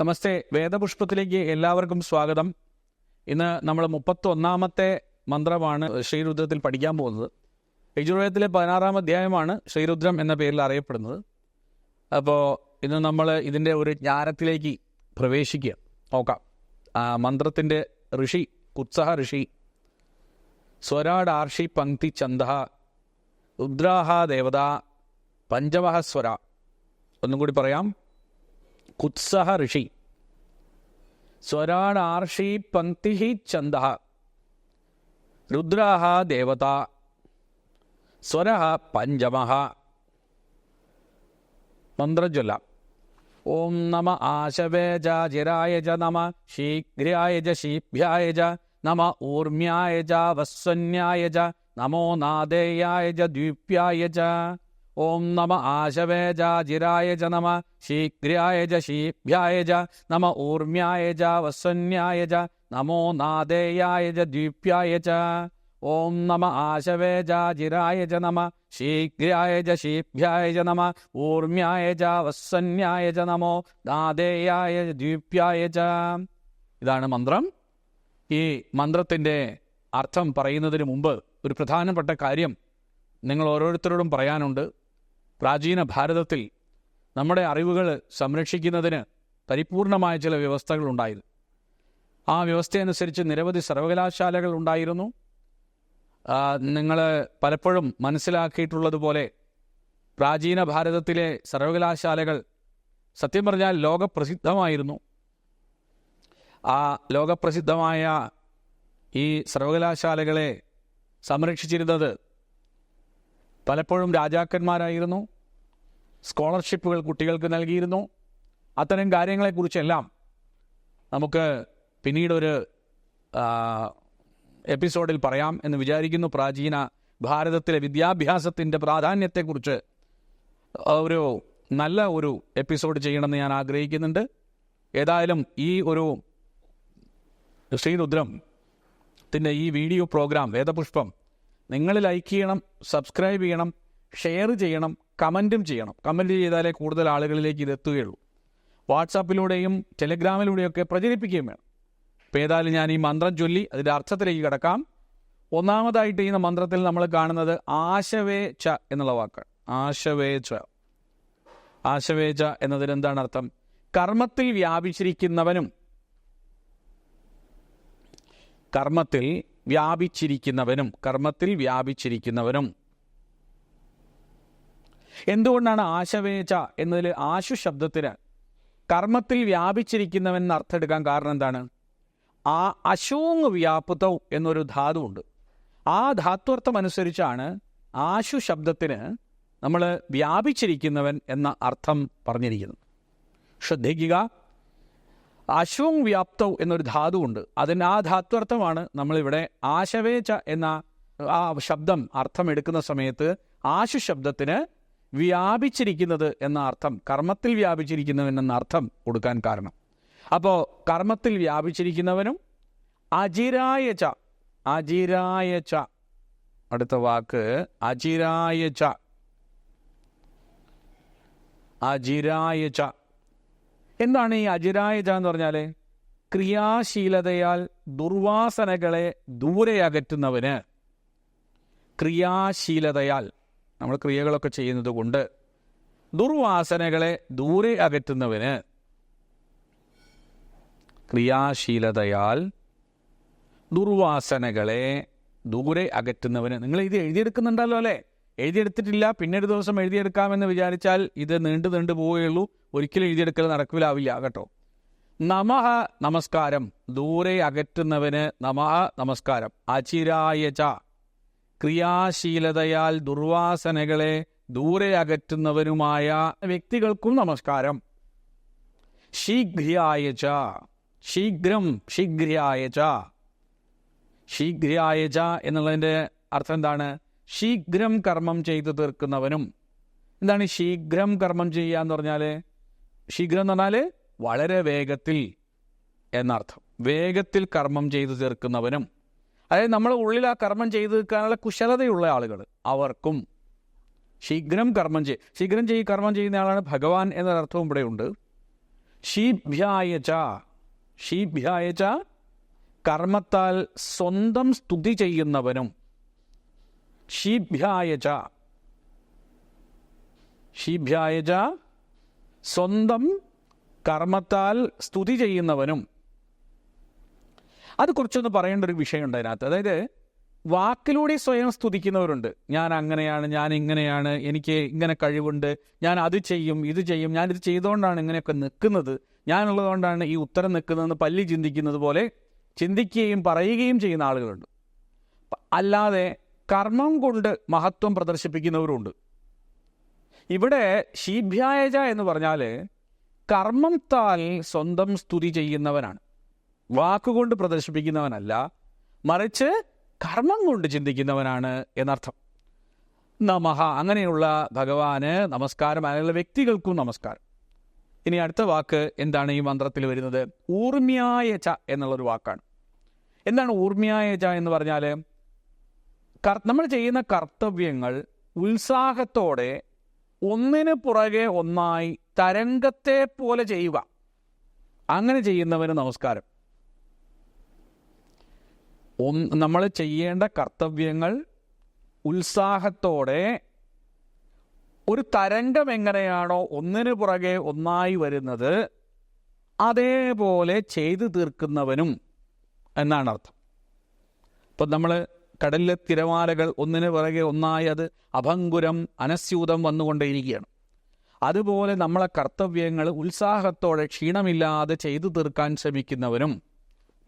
നമസ്തേ. വേദപുഷ്പത്തിലേക്ക് എല്ലാവർക്കും സ്വാഗതം. ഇന്ന് നമ്മൾ മുപ്പത്തി ഒന്നാമത്തെ മന്ത്രമാണ് ശ്രീരുദ്രത്തിൽ പഠിക്കാൻ പോകുന്നത്. യജുർവേദത്തിലെ പതിനാറാം അധ്യായമാണ് ശ്രീരുദ്രം എന്ന പേരിൽ അറിയപ്പെടുന്നത്. അപ്പോൾ ഇന്ന് നമ്മൾ ഇതിന്റെ ഒരു ജ്ഞാനത്തിലേക്ക് പ്രവേശിക്കുക. നോക്കാം. ആ മന്ത്രത്തിന്റെ ഋഷി കുത്സഹ ഋഷി സ്വരാഡാർഷി പങ്ക്തി ചന്ദ രുദ്രാഹ ദേവത പഞ്ചമഹ സ്വര. ഒന്നും കൂടി പറയാം. കുത്സഹ ഋഷി. സ്വരാടാർഷി പങ്ക്തി ചന്ദ രുദ്രാഹ ദേവത സ്വര പഞ്ചമ മന്ത്രജ്വല്ല ഓം നമ ആശവേജാജിരായ ച നമ ശീഘ്രായ ച ശീഭ്യായ ച നമ ഊർമ്യായ ച വസ്വന്യായ ച നമോ നാദേയായ ച ദ്വീപ്യായ ച ഓം നമ ആശവേജാജിരായ ജ നമ ശീഘ്രായ ജ ശീഭ്യായ ജ നമ ഊർമ്യായ ജ വസ്വന്യായ ജ നമോ നാദേയായ ജ ദീപ്യായ ച ഓം നമ ആശവേജാജിരായ ജ നമ ശീഘ്രായ ജ ശീഭ്യായ ജ നമ ഊർമ്യായ ജ വസ്സന്യായ ജ നമോ നാദേയായ ദീപ്യായ ച ഇതാണ് മന്ത്രം. ഈ മന്ത്രത്തിന്റെ അർത്ഥം പറയുന്നതിന് മുമ്പ് ഒരു പ്രധാനപ്പെട്ട കാര്യം നിങ്ങൾ ഓരോരുത്തരോടും പറയാനുണ്ട്. പ്രാചീന ഭാരതത്തിൽ നമ്മുടെ അറിവുകൾ സംരക്ഷിക്കുന്നതിന് പരിപൂർണമായ ചില വ്യവസ്ഥകൾ ഉണ്ടായിരുന്നു. ആ വ്യവസ്ഥയനുസരിച്ച് നിരവധി സർവകലാശാലകൾ ഉണ്ടായിരുന്നു. നിങ്ങൾ പലപ്പോഴും മനസ്സിലാക്കിയിട്ടുള്ളതുപോലെ പ്രാചീന ഭാരതത്തിലെ സർവകലാശാലകൾ സത്യം പറഞ്ഞാൽ ലോകപ്രസിദ്ധമായിരുന്നു. ആ ലോകപ്രസിദ്ധമായ ഈ സർവകലാശാലകളെ സംരക്ഷിച്ചിരുന്നത് പലപ്പോഴും രാജാക്കന്മാരായിരുന്നു. സ്കോളർഷിപ്പുകൾ കുട്ടികൾക്ക് നൽകിയിരുന്നു. അത്തരം കാര്യങ്ങളെക്കുറിച്ചെല്ലാം നമുക്ക് പിന്നീടൊരു എപ്പിസോഡിൽ പറയാം എന്ന് വിചാരിക്കുന്നു. പ്രാചീന ഭാരതത്തിലെ വിദ്യാഭ്യാസത്തിന്റെ പ്രാധാന്യത്തെക്കുറിച്ച് ഒരു നല്ല ഒരു എപ്പിസോഡ് ചെയ്യണമെന്ന് ഞാൻ ആഗ്രഹിക്കുന്നുണ്ട്. ഏതായാലും ഈ ഒരു ശ്രീരുദ്രം ത്തിന്റെ ഈ വീഡിയോ പ്രോഗ്രാം വേദപുഷ്പം നിങ്ങൾ ലൈക്ക് ചെയ്യണം സബ്സ്ക്രൈബ് ചെയ്യണം ഷെയർ ചെയ്യണം കമന്റും ചെയ്യണം. കമന്റ് ചെയ്താലേ കൂടുതൽ ആളുകളിലേക്ക് ഇത് എത്തുകയുള്ളൂ. വാട്സാപ്പിലൂടെയും ടെലഗ്രാമിലൂടെയൊക്കെ പ്രചരിപ്പിക്കുകയും വേണം. അപ്പോൾ ഏതായാലും ഞാൻ ഈ മന്ത്രം ചൊല്ലി അതിന്റെ അർത്ഥത്തിലേക്ക് കിടക്കാം. ഒന്നാമതായിട്ട് ഈ മന്ത്രത്തിൽ നമ്മൾ കാണുന്നത് ആശവേച്ച എന്നുള്ള വാക്കാണ്. ആശവേച്ച ആശവേച്ച എന്നതിന് എന്താണ് അർത്ഥം? കർമ്മത്തിൽ വ്യാപിച്ചിരിക്കുന്നവനും കർമ്മത്തിൽ വ്യാപിച്ചിരിക്കുന്നവനും കർമ്മത്തിൽ വ്യാപിച്ചിരിക്കുന്നവനും. എന്തുകൊണ്ടാണ് ആശവേച എന്നതിൽ ആശു ശബ്ദത്തിന് കർമ്മത്തിൽ വ്യാപിച്ചിരിക്കുന്നവൻ എന്ന് അർത്ഥം എടുക്കാൻ കാരണം എന്താണ്? ആ അശൂങ് വ്യാപുതൗ എന്നൊരു ധാതുവുണ്ട്. ആ ധാത്വർത്ഥം അനുസരിച്ചാണ് ആശു ശബ്ദത്തിന് നമ്മൾ വ്യാപിച്ചിരിക്കുന്നവൻ എന്ന അർത്ഥം പറഞ്ഞിരിക്കുന്നത്. ശ്രദ്ധിക്കുക. അശുങ് വ്യാപ്തൗ എന്നൊരു ധാതുവുണ്ട്. അതിന് ആ ധാത്വർത്ഥമാണ് നമ്മളിവിടെ ആശവേച എന്ന ആ ശബ്ദം അർത്ഥം എടുക്കുന്ന സമയത്ത് ആശു ശബ്ദത്തിന് വ്യാപിച്ചിരിക്കുന്നത് എന്ന അർത്ഥം കർമ്മത്തിൽ വ്യാപിച്ചിരിക്കുന്നവൻ എന്ന അർത്ഥം കൊടുക്കാൻ കാരണം. അപ്പോൾ കർമ്മത്തിൽ വ്യാപിച്ചിരിക്കുന്നവനും അജിരായച്ച അജിരായച്ച അടുത്ത വാക്ക് അജിരായച്ച അജിരായച്ച എന്താണ് ഈ അജിരായജ എന്ന് പറഞ്ഞാൽ ക്രിയാശീലതയാൽ ദുർവാസനകളെ ദൂരെ അകറ്റുന്നവന് ക്രിയാശീലതയാൽ നമ്മൾ ക്രിയകളൊക്കെ ചെയ്യുന്നത് കൊണ്ട് ദുർവാസനകളെ ദൂരെ അകറ്റുന്നവന് ക്രിയാശീലതയാൽ ദുർവാസനകളെ ദൂരെ അകറ്റുന്നവന്. നിങ്ങൾ ഇത് എഴുതിയെടുക്കുന്നുണ്ടല്ലോ അല്ലേ? എഴുതിയെടുത്തിട്ടില്ല പിന്നെ ഒരു ദിവസം എഴുതിയെടുക്കാമെന്ന് വിചാരിച്ചാൽ ഇത് നീണ്ടു നീണ്ടു പോവുകയുള്ളൂ. ഒരിക്കലും എഴുതിയെടുക്കൽ നടക്കില്ലാവില്ല കേട്ടോ. നമഹ നമസ്കാരം ദൂരെ അകറ്റുന്നവന് നമഹ നമസ്കാരം. അചിരായച. ക്രിയാശീലതയാൽ ദുർവാസനകളെ ദൂരെ അകറ്റുന്നവനുമായ വ്യക്തികൾക്കും നമസ്കാരം. ശീഘ്രിയായച ശീഘ്രം ശീഘ്രിയായച ശീഘ്രിയായച എന്നുള്ളതിന്റെ അർത്ഥം എന്താണ്? ശീഘ്രം കർമ്മം ചെയ്തു തീർക്കുന്നവനും. എന്താണ് ശീഘ്രം കർമ്മം ചെയ്യുക എന്ന് പറഞ്ഞാൽ ശീഘ്രം എന്ന് പറഞ്ഞാൽ വളരെ വേഗത്തിൽ എന്നർത്ഥം. വേഗത്തിൽ കർമ്മം ചെയ്തു തീർക്കുന്നവനും. അതായത് നമ്മുടെ ഉള്ളിൽ ആ കർമ്മം ചെയ്തു തീർക്കാനുള്ള കുശലതയുള്ള ആളുകൾ അവർക്കും ശീഘ്രം കർമ്മം ചെയ്യും ശീഘ്രം ചെയ്യും കർമ്മം ചെയ്യുന്ന ആളാണ് ഭഗവാൻ എന്നൊരർത്ഥവും ഇവിടെ ഉണ്ട്. ഷീഭ്യായച ച ഷീഭ്യായ കർമ്മത്താൽ സ്വന്തം സ്തുതി ചെയ്യുന്നവനും. ഷീഭ്യായച ഷീഭ്യായച സ്വന്തം കർമ്മത്താൽ സ്തുതി ചെയ്യുന്നവനും. അത് കുറച്ചൊന്ന് പറയേണ്ട ഒരു വിഷയമുണ്ട് അതിനകത്ത്. അതായത് വാക്കിലൂടെ സ്വയം സ്തുതിക്കുന്നവരുണ്ട്. ഞാൻ അങ്ങനെയാണ് ഞാൻ ഇങ്ങനെയാണ് എനിക്ക് ഇങ്ങനെ കഴിവുണ്ട് ഞാൻ അത് ചെയ്യും ഇത് ചെയ്യും ഞാൻ ഇത് ചെയ്തുകൊണ്ടാണ് ഇങ്ങനെയൊക്കെ നിൽക്കുന്നത് ഞാനുള്ളതുകൊണ്ടാണ് ഈ ഉത്തരം നിൽക്കുന്നതെന്ന് പല്ലി ചിന്തിക്കുന്നത് പോലെ ചിന്തിക്കുകയും പറയുകയും ചെയ്യുന്ന ആളുകളുണ്ട്. അല്ലാതെ കർമ്മം കൊണ്ട് മഹത്വം പ്രദർശിപ്പിക്കുന്നവരുണ്ട് ഇവിടെ ശീഭ്യായജ എന്ന് പറഞ്ഞാൽ കർമ്മത്താൽ സ്വന്തം സ്തുതി ചെയ്യുന്നവനാണ്. വാക്കുകൊണ്ട് പ്രദർശിപ്പിക്കുന്നവനല്ല മറിച്ച് കർമ്മം കൊണ്ട് ചിന്തിക്കുന്നവനാണ് എന്നർത്ഥം. നമഹ അങ്ങനെയുള്ള ഭഗവാന് നമസ്കാരം അങ്ങനെയുള്ള വ്യക്തികൾക്കും നമസ്കാരം. ഇനി അടുത്ത വാക്ക് എന്താണ് ഈ മന്ത്രത്തിൽ വരുന്നത്? ഊർമ്യായ ച എന്നുള്ളൊരു വാക്കാണ്. എന്താണ് ഊർമ്യായ ച എന്ന് പറഞ്ഞാൽ നമ്മൾ ചെയ്യുന്ന കർത്തവ്യങ്ങൾ ഉത്സാഹത്തോടെ ഒന്നിന് പുറകെ ഒന്നായി തരംഗത്തെ പോലെ ചെയ്യുക. അങ്ങനെ ചെയ്യുന്നവന് നമസ്കാരം. നമ്മൾ ചെയ്യേണ്ട കർത്തവ്യങ്ങൾ ഉത്സാഹത്തോടെ ഒരു തരംഗം എങ്ങനെയാണോ ഒന്നിനു പുറകെ ഒന്നായി വരുന്നത് അതേപോലെ ചെയ്തു തീർക്കുന്നവനും എന്നാണ് അർത്ഥം. ഇപ്പം നമ്മൾ കടലിലെ തിരമാലകൾ ഒന്നിനു പുറകെ ഒന്നായി അത് അഭങ്കുരം അനസ്യൂതം വന്നുകൊണ്ടേയിരിക്കുകയാണ്. അതുപോലെ നമ്മളെ കർത്തവ്യങ്ങൾ ഉത്സാഹത്തോടെ ക്ഷീണമില്ലാതെ ചെയ്തു തീർക്കാൻ ശ്രമിക്കുന്നവനും.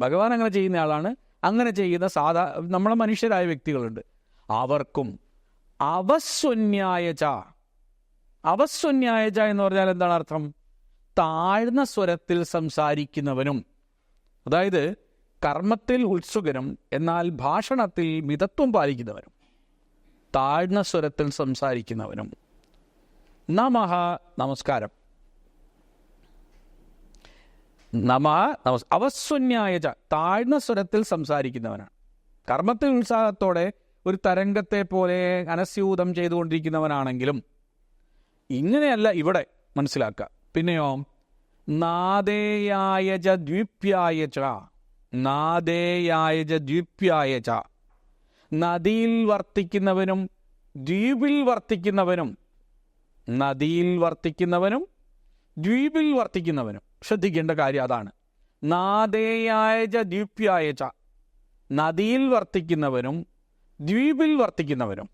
ഭഗവാൻ അങ്ങനെ ചെയ്യുന്ന ആളാണ് അങ്ങനെ ചെയ്യുന്ന സാധാ നമ്മളെ മനുഷ്യരായ വ്യക്തികളുണ്ട്. അവർക്കും അവസ്വന്യായ അവസ്വന്യായച അവസ്വന്യായ എന്ന് പറഞ്ഞാൽ എന്താണ് അർത്ഥം? താഴ്ന്ന സ്വരത്തിൽ സംസാരിക്കുന്നവനും. അതായത് കർമ്മത്തിൽ ഉത്സുകനും എന്നാൽ ഭാഷണത്തിൽ മിതത്വം പാലിക്കുന്നവനും. താഴ്ന്ന സ്വരത്തിൽ സംസാരിക്കുന്നവനും. നമഹ നമസ്കാരം. നമ നമസ് അവസ്വന്യായ താഴ്ന്ന സ്വരത്തിൽ സംസാരിക്കുന്നവനാണ്. കർമ്മത്തിൽ ഉത്സാഹത്തോടെ ഒരു തരംഗത്തെ പോലെ അനസ്യൂതം ചെയ്തുകൊണ്ടിരിക്കുന്നവനാണെങ്കിലും ഇങ്ങനെയല്ല ഇവിടെ മനസ്സിലാക്കുക പിന്നെയോ നാദേയായ ച ദ്വീപ്യായ ച നാദേയായ ച ദ്വീപ്യായ ച നദിയിൽ വർത്തിക്കുന്നവനും ദ്വീപിൽ വർത്തിക്കുന്നവനും നദിയിൽ വർത്തിക്കുന്നവനും ദ്വീപിൽ വർത്തിക്കുന്നവനും. ശ്രദ്ധിക്കേണ്ട കാര്യം അതാണ്. നാദേയായ ദ്വീപ്യായച നദിയിൽ വർത്തിക്കുന്നവനും ദ്വീപിൽ വർത്തിക്കുന്നവനും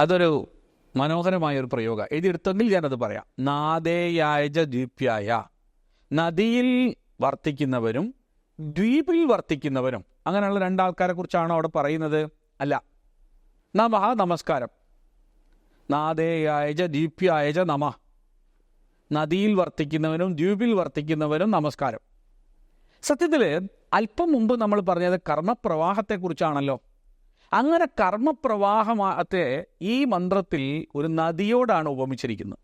അതൊരു മനോഹരമായ ഒരു പ്രയോഗം. എഴുതിയെടുത്തെങ്കിൽ ഞാനത് പറയാം. നാദേയായ ച ദ്വീപ്യായ നദിയിൽ വർത്തിക്കുന്നവരും ദ്വീപിൽ വർത്തിക്കുന്നവരും. അങ്ങനെയുള്ള രണ്ടാൾക്കാരെ കുറിച്ചാണോ അവിടെ പറയുന്നത്? അല്ല. നമ നമസ്കാരം. നാദേയായജ ദീപ്യായജ നമ. നദിയിൽ വർത്തിക്കുന്നവനും ദ്വീപിൽ വർത്തിക്കുന്നവനും നമസ്കാരം. സത്യത്തിൽ അല്പം മുമ്പ് നമ്മൾ പറഞ്ഞത് കർമ്മപ്രവാഹത്തെക്കുറിച്ചാണല്ലോ. അങ്ങനെ കർമ്മപ്രവാഹത്തെ ഈ മന്ത്രത്തിൽ ഒരു നദിയോടാണ് ഉപമിച്ചിരിക്കുന്നത്.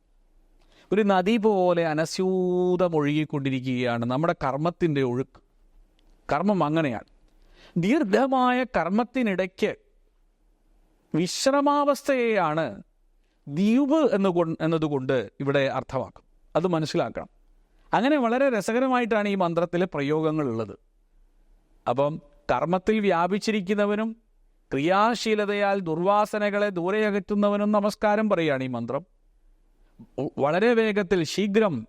ഒരു നദി പോലെ അനസ്യൂതമൊഴുകിക്കൊണ്ടിരിക്കുകയാണ് നമ്മുടെ കർമ്മത്തിന്റെ ഒഴുക്ക്. കർമ്മം അങ്ങനെയാണ്. ദീർഘമായ കർമ്മത്തിനിടയ്ക്ക് വിശ്രമാവസ്ഥയെയാണ് ദ്വീപ് എന്നുകൊണ്ട് എന്നതുകൊണ്ട് ഇവിടെ അർത്ഥമാക്കും അത് മനസ്സിലാക്കണം. അങ്ങനെ വളരെ രസകരമായിട്ടാണ് ഈ മന്ത്രത്തിലെ പ്രയോഗങ്ങളുള്ളത്. അപ്പം കർമ്മത്തിൽ വ്യാപിച്ചിരിക്കുന്നവനും ക്രിയാശീലതയാൽ ദുർവാസനകളെ ദൂരെ അകറ്റുന്നവനും നമസ്കാരം പറയുകയാണ് ഈ മന്ത്രം. വളരെ വേഗത്തിൽ ശീഘ്രം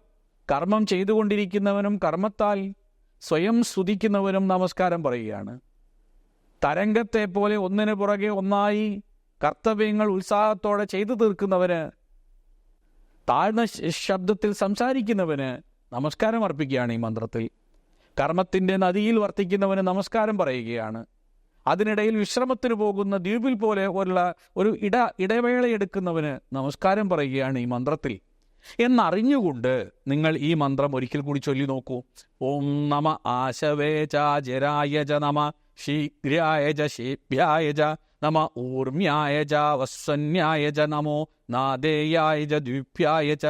കർമ്മം ചെയ്തുകൊണ്ടിരിക്കുന്നവനും കർമ്മത്താൽ സ്വയം സ്തുതിക്കുന്നവനും നമസ്കാരം പറയുകയാണ്. തരംഗത്തെ പോലെ ഒന്നിനു പുറകെ ഒന്നായി കർത്തവ്യങ്ങൾ ഉത്സാഹത്തോടെ ചെയ്തു തീർക്കുന്നവന് താഴ്ന്ന ശബ്ദത്തിൽ സംസാരിക്കുന്നവന് നമസ്കാരം അർപ്പിക്കുകയാണ് ഈ മന്ത്രത്തിൽ. കർമ്മത്തിന്റെ നദിയിൽ വർത്തിക്കുന്നവന് നമസ്കാരം പറയുകയാണ്. അതിനിടയിൽ വിശ്രമത്തിന് പോകുന്ന ദ്വീപിൽ പോലെ ഉള്ള ഒരു ഇട ഇടവേള എടുക്കുന്നവന് നമസ്കാരം പറയുകയാണ് ഈ മന്ത്രത്തിൽ. എന്നറിഞ്ഞുകൊണ്ട് നിങ്ങൾ ഈ മന്ത്രം ഒരിക്കൽ കൂടി ചൊല്ലി നോക്കൂ. ഓം നമ ആശവേചാജരായ ജ നമ ശീഘ്രായ ജ ശീഭ്യായ ച നമ ഊർമ്യായ ച വസ്വന്യായ ച നമോ നാദേയായ ച ദ്വീപ്യായ ച.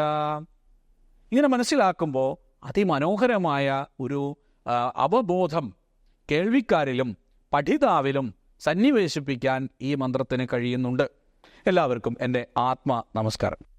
ഇങ്ങനെ മനസ്സിലാക്കുമ്പോൾ അതിമനോഹരമായ ഒരു അവബോധം കേൾവിക്കാരിലും പഠിതാവിലും സന്നിവേശിപ്പിക്കാൻ ഈ മന്ത്രത്തിന് കഴിയുന്നുണ്ട്. എല്ലാവർക്കും എന്റെ ആത്മ നമസ്കാരം.